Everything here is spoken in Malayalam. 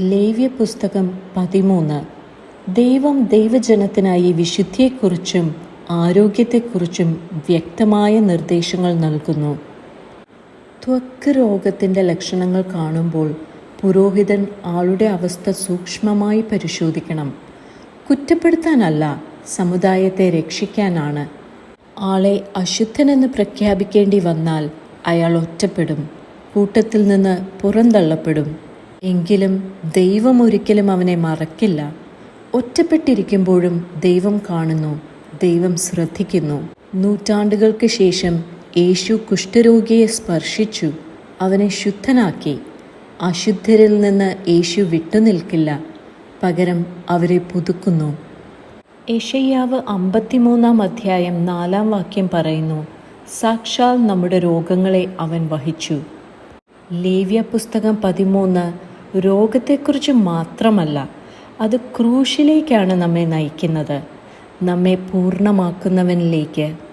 ലേവ്യ പുസ്തകം പതിമൂന്ന്. ദൈവം ദൈവജനത്തിനായി വിശുദ്ധിയെക്കുറിച്ചും ആരോഗ്യത്തെക്കുറിച്ചും വ്യക്തമായ നിർദ്ദേശങ്ങൾ നൽകുന്നു. ത്വക്ക് രോഗത്തിന്റെ ലക്ഷണങ്ങൾ കാണുമ്പോൾ പുരോഹിതൻ ആളുടെ അവസ്ഥ സൂക്ഷ്മമായി പരിശോധിക്കണം. കുറ്റപ്പെടുത്താനല്ല സമുദായത്തെ രക്ഷിക്കാനാണ്. ആളെ അശുദ്ധനെന്ന് പ്രഖ്യാപിക്കേണ്ടി വന്നാൽ അയാൾ ഒറ്റപ്പെടും. കൂട്ടത്തിൽ നിന്ന് പുറന്തള്ളപ്പെടും. എങ്കിലും ദൈവം ഒരിക്കലും അവനെ മറക്കില്ല. ഒറ്റപ്പെട്ടിരിക്കുമ്പോഴും ദൈവം കാണുന്നു ദൈവം ശ്രദ്ധിക്കുന്നു. നൂറ്റാണ്ടുകൾക്ക് ശേഷം യേശു കുഷ്ഠരോഗിയെ സ്പർശിച്ചു അവനെ ശുദ്ധനാക്കി. അശുദ്ധരിൽ നിന്ന് യേശു വിട്ടുനിൽക്കില്ല പകരം അവരെ പുതുക്കുന്നു. യഷയ്യാവ് അമ്പത്തിമൂന്നാം അധ്യായം നാലാം വാക്യം പറയുന്നു സാക്ഷാൽ നമ്മുടെ രോഗങ്ങളെ അവൻ വഹിച്ചു. ലേവ്യ പുസ്തകം പതിമൂന്ന് രോഗത്തെക്കുറിച്ച് മാത്രമല്ല അത് ക്രൂശിലേക്കാണ് നമ്മെ നയിക്കുന്നത്. നമ്മെ പൂർണമാക്കുന്നവനിലേക്ക്